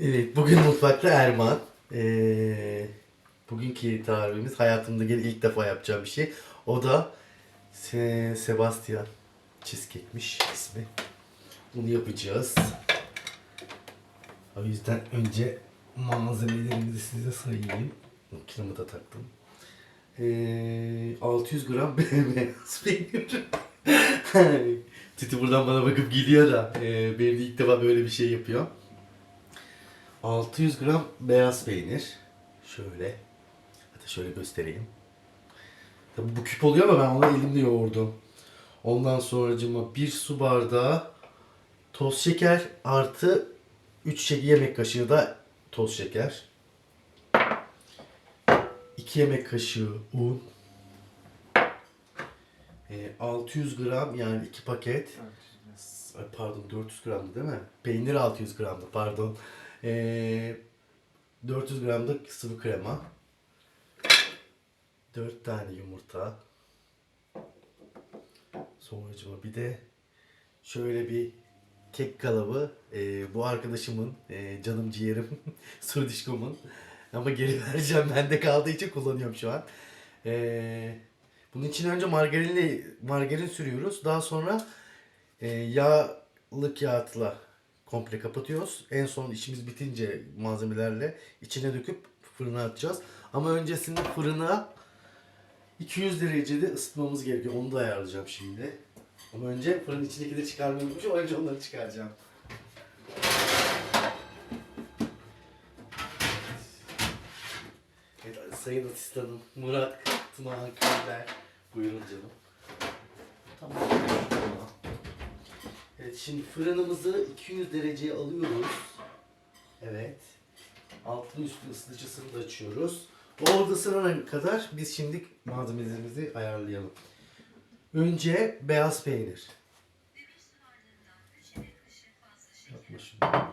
Evet, bugün mutfakta Erman. Ee, bugünkü tarifimiz hayatımda gene ilk defa yapacağım bir şey. O da Se Sebastian cheesecake'miş ismi. Bunu yapacağız. O yüzden önce malzemelerimizi size sayayım. Makinamı da taktım. Ee, 600 gram beyaz peynir. Titi buradan bana bakıp gülüyor da e, benim ilk defa böyle bir şey yapıyor. 600 gram beyaz peynir. Şöyle. Hatta şöyle göstereyim. Tabii bu küp oluyor ama ben onu elimle yoğurdum. Ondan sonracıma bir su bardağı toz şeker artı 3 yemek kaşığı da toz şeker. 2 yemek kaşığı un. Ee, 600 gram yani 2 paket. Ay pardon 400 gramdı değil mi? Peynir 600 gramdı pardon. Ee, 400 gram da sıvı krema. 4 tane yumurta. Sonracıma bir de şöyle bir kek kalıbı. Ee, bu arkadaşımın, e, canım ciğerim, Sudişkom'un. Ama geri vereceğim bende kaldığı için kullanıyorum şu an. Ee, bunun için önce margarinle margarin sürüyoruz. Daha sonra e, yağlı kağıtla komple kapatıyoruz. En son işimiz bitince malzemelerle içine döküp fırına atacağız. Ama öncesinde fırına 200 derecede ısıtmamız gerekiyor. Onu da ayarlayacağım şimdi. Ama önce fırın içindekileri çıkarmayı unutmuşum. Önce onları çıkaracağım. Evet, Sayın Asistanım Murat Tunağan Köyler. Buyurun canım. Tamam. Evet şimdi fırınımızı 200 dereceye alıyoruz. Evet. Altını üstü ısıtıcısını da açıyoruz. Orada ısınana kadar biz şimdi malzemelerimizi ayarlayalım. Önce beyaz peynir. Yapma şunu.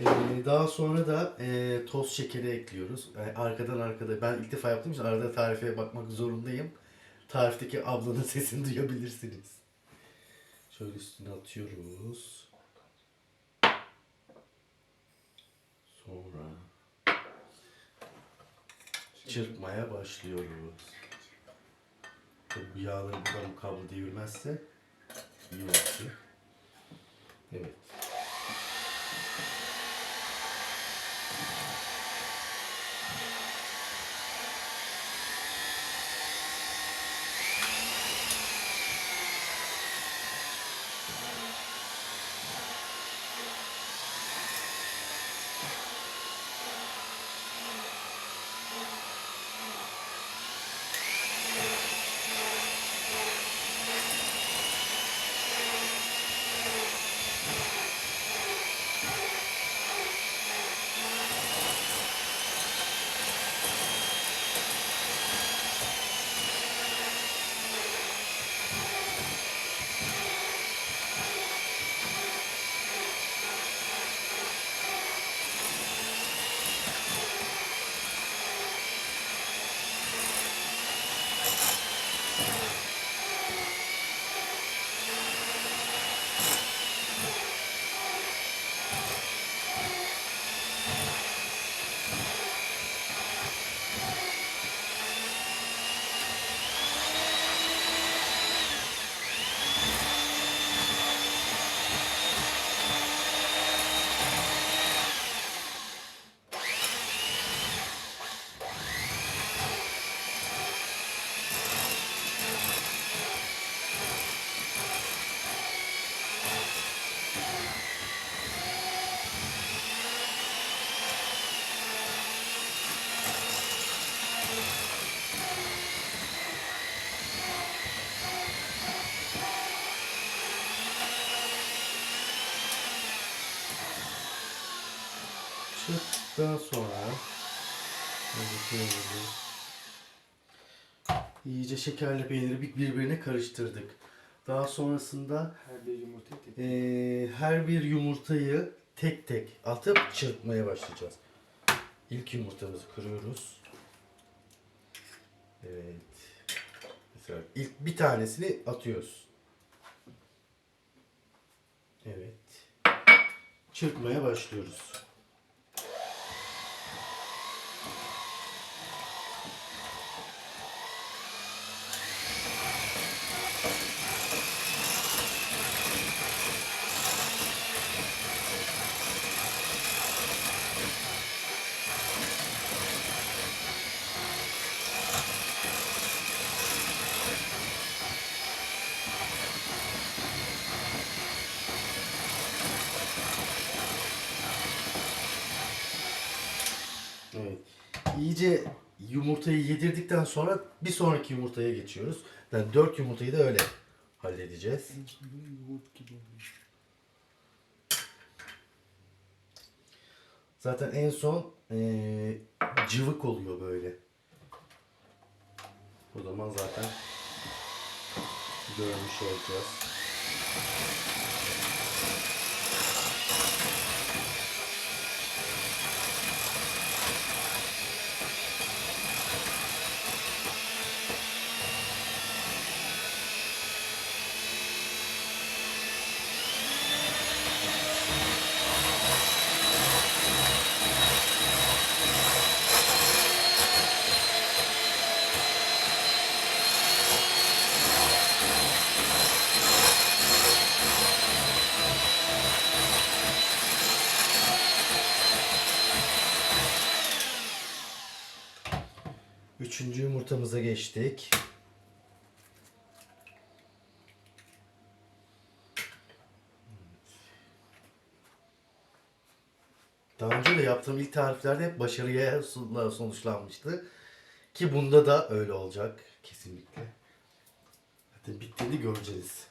Ee, daha sonra da e, toz şekeri ekliyoruz. Yani arkadan arkada ben ilk defa yaptığım için arada tarife bakmak zorundayım. Tarifteki ablanın sesini duyabilirsiniz. Şöyle üstüne atıyoruz. Sonra çırpmaya başlıyoruz. Bu yağları buradan bu kablo devirmezse iyi olur. Evet. Çıktıktan sonra iyice şekerle peyniri bir- birbirine karıştırdık. Daha sonrasında Her bir yumurta tek. eee, her bir yumurtayı tek tek atıp çırpmaya başlayacağız. İlk yumurtamızı kırıyoruz. Evet. Mesela ilk bir tanesini atıyoruz. Evet. Çırpmaya başlıyoruz. Evet. İyice yumurtayı yedirdikten sonra bir sonraki yumurtaya geçiyoruz. Yani dört yumurtayı da öyle halledeceğiz. Zaten en son eee, cıvık oluyor böyle. O zaman zaten görmüş olacağız. Yumurtamıza geçtik. Daha önce de yaptığım ilk tariflerde hep başarıya sonuçlanmıştı. Ki bunda da öyle olacak kesinlikle. Zaten bittiğini göreceğiz.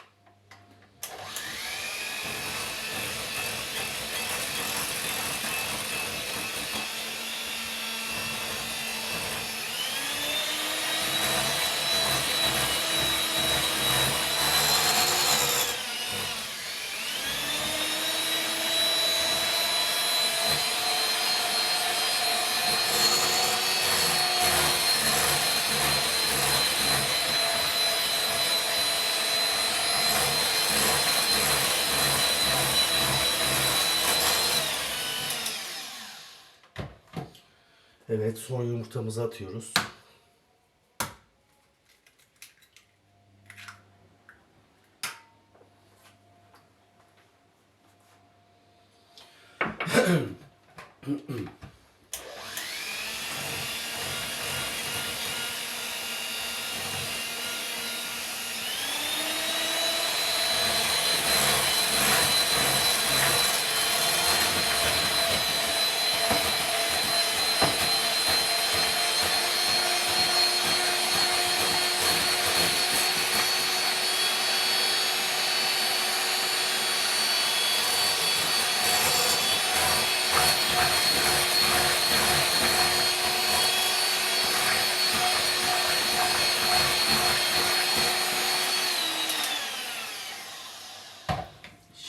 Evet son yumurtamızı atıyoruz.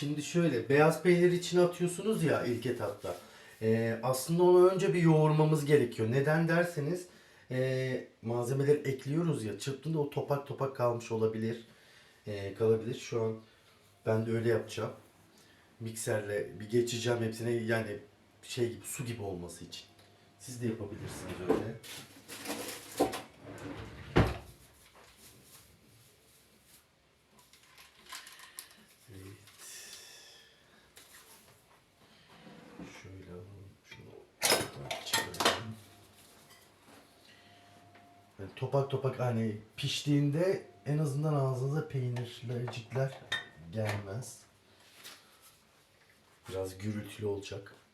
Şimdi şöyle beyaz peyniri içine atıyorsunuz ya ilk etapta. Ee, aslında onu önce bir yoğurmamız gerekiyor. Neden derseniz e, malzemeleri ekliyoruz ya çırptığında o topak topak kalmış olabilir. Ee, kalabilir. Şu an ben de öyle yapacağım. Mikserle bir geçeceğim hepsine yani şey gibi su gibi olması için. Siz de yapabilirsiniz öyle. Topak topak hani piştiğinde en azından ağzınıza peynirlercikler gelmez. Biraz gürültülü olacak.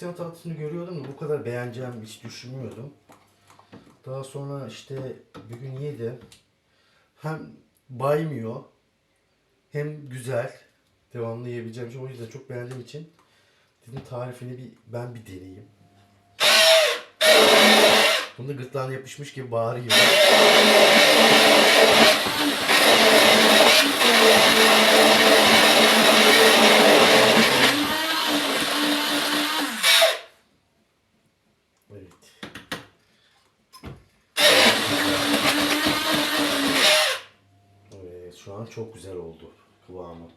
Sebastian tatlısını görüyordum da bu kadar beğeneceğimi hiç düşünmüyordum. Daha sonra işte bir gün yedim. Hem baymıyor hem güzel. Devamlı yiyebileceğim şey. O yüzden çok beğendiğim için dedim tarifini bir ben bir deneyeyim. Bunda gırtlağına yapışmış gibi bağırıyor. Evet. Evet, şu an çok güzel oldu kıvamı.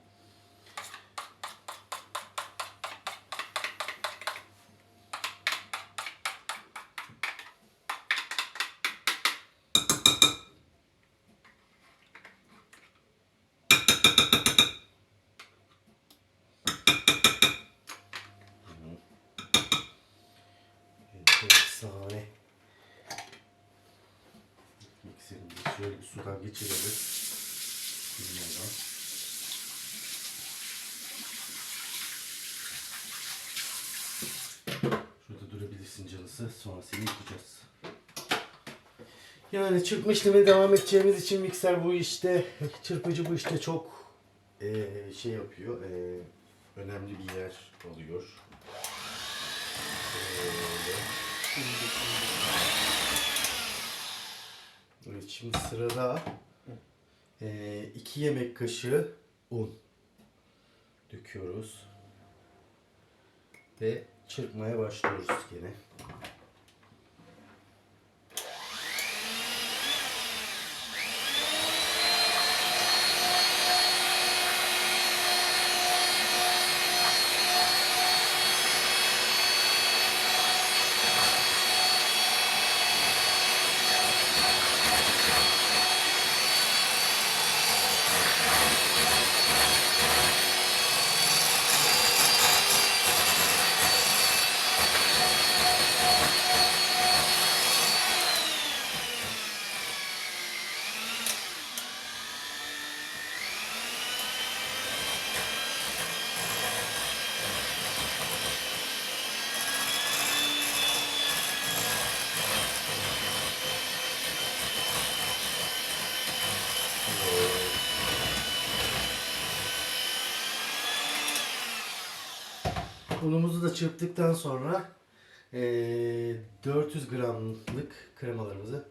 Efsane. Mikserimizi şöyle bir sudan geçirelim. Bilmeden. Canısı. Sonra seni yıkayacağız. Yani çırpma işlemine devam edeceğimiz için mikser bu işte, çırpıcı bu işte çok eee, şey yapıyor. eee, önemli bir yer alıyor. Evet şimdi sırada 2 yemek kaşığı un döküyoruz. Ve çırpmaya başlıyoruz gene. Unumuzu da çırptıktan sonra eee, 400 gramlık kremalarımızı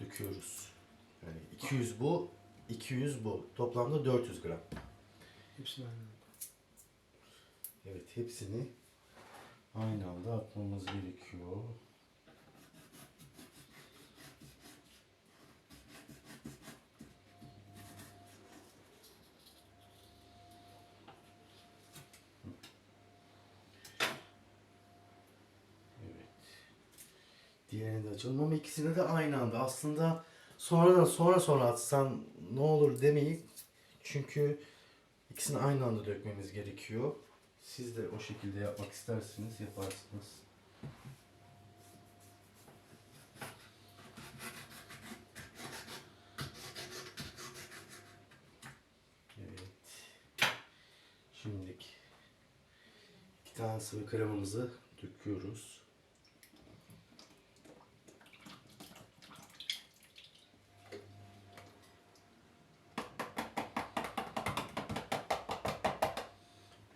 döküyoruz. Yani 200 bu, 200 bu. Toplamda 400 gram. Hepsini aynı anda. Evet hepsini aynı anda atmamız gerekiyor. Evet. Diğerini de açalım ama ikisini de aynı anda. Aslında sonradan sonra sonra atsan ne olur demeyin. Çünkü ikisini aynı anda dökmemiz gerekiyor. Siz de o şekilde yapmak isterseniz yaparsınız. Evet. Şimdilik iki tane sıvı kremamızı döküyoruz.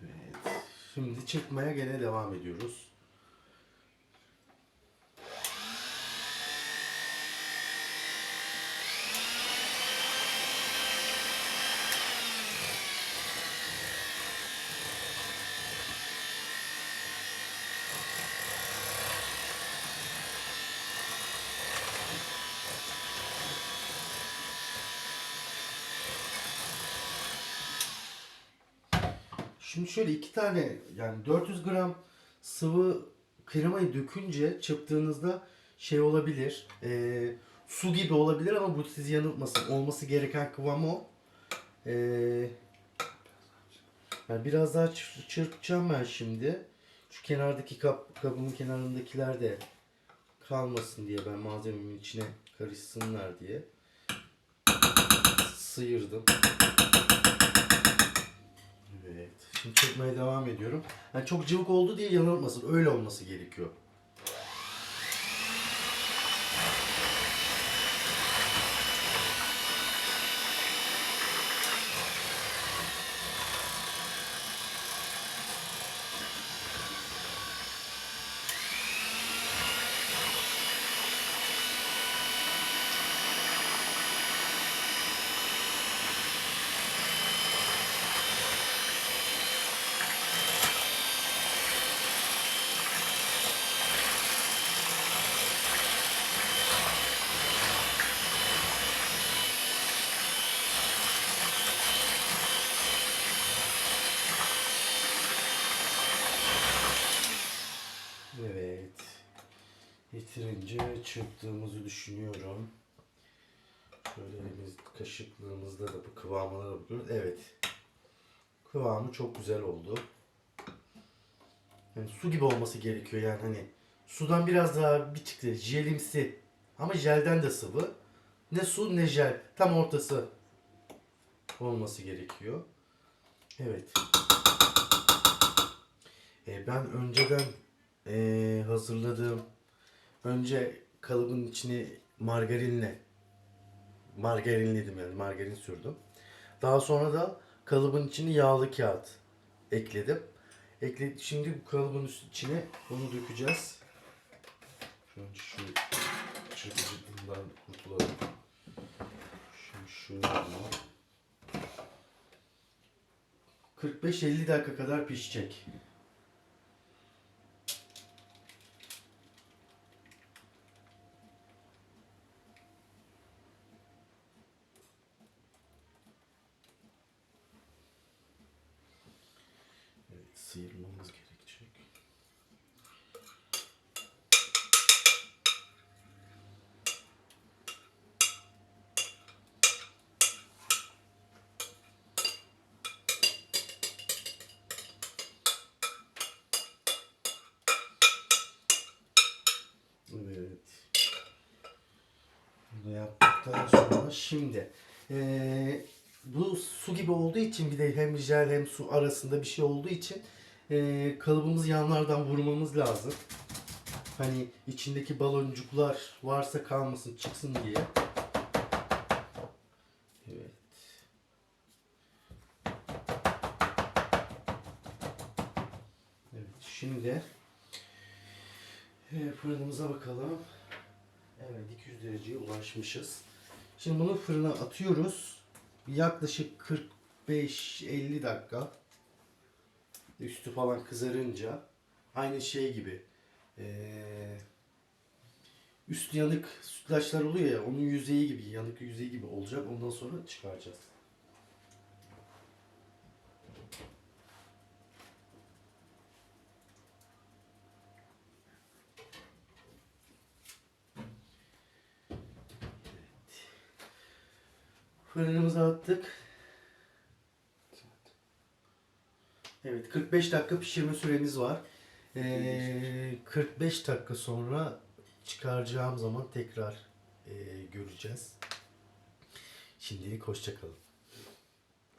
Evet. Şimdi çırpmaya gene devam ediyoruz. Şimdi şöyle iki tane yani 400 gram sıvı kremayı dökünce çırptığınızda şey olabilir. eee, su gibi olabilir ama bu sizi yanıltmasın. Olması gereken kıvam o. Eee, yani biraz daha çır- çırpacağım ben şimdi. Şu kenardaki kap, kabımın kenarındakiler de kalmasın diye ben malzememin içine karışsınlar diye. Sıyırdım. Şimdi çekmeye devam ediyorum. Yani çok cıvık oldu diye yanılmasın. Öyle olması gerekiyor. Evet. Yeterince çırptığımızı düşünüyorum. Şöyle elimiz kaşıklığımızda da bu kıvamına da bakıyoruz. Evet. Kıvamı çok güzel oldu. Yani su gibi olması gerekiyor yani hani sudan biraz daha bir çıktı jelimsi ama jelden de sıvı. Ne su ne jel tam ortası olması gerekiyor. Evet. E, ben önceden e, hazırladığım önce kalıbın içine margarinle margarinledim yani margarin sürdüm. Daha sonra da kalıbın içine yağlı kağıt ekledim. Ekle, şimdi bu kalıbın içine bunu dökeceğiz. Önce şu çırpıcından kurtulalım. Şimdi şöyle 45-50 dakika kadar pişecek. Evet, sıyırmamız gerekecek. Yaptıktan sonra şimdi eee, bu su gibi olduğu için bir de hem jel hem su arasında bir şey olduğu için eee kalıbımızı yanlardan vurmamız lazım. Hani içindeki baloncuklar varsa kalmasın çıksın diye. Evet. Evet şimdi e, fırınımıza bakalım. Evet 200 dereceye ulaşmışız. Şimdi bunu fırına atıyoruz. Yaklaşık 45-50 dakika. Üstü falan kızarınca aynı şey gibi. Ee, üstü yanık sütlaçlar oluyor ya onun yüzeyi gibi yanık yüzeyi gibi olacak. Ondan sonra çıkaracağız. Fırınımıza attık. Evet 45 dakika pişirme süremiz var. Ee, 45 dakika sonra çıkaracağım zaman tekrar e, göreceğiz. Şimdilik hoşçakalın.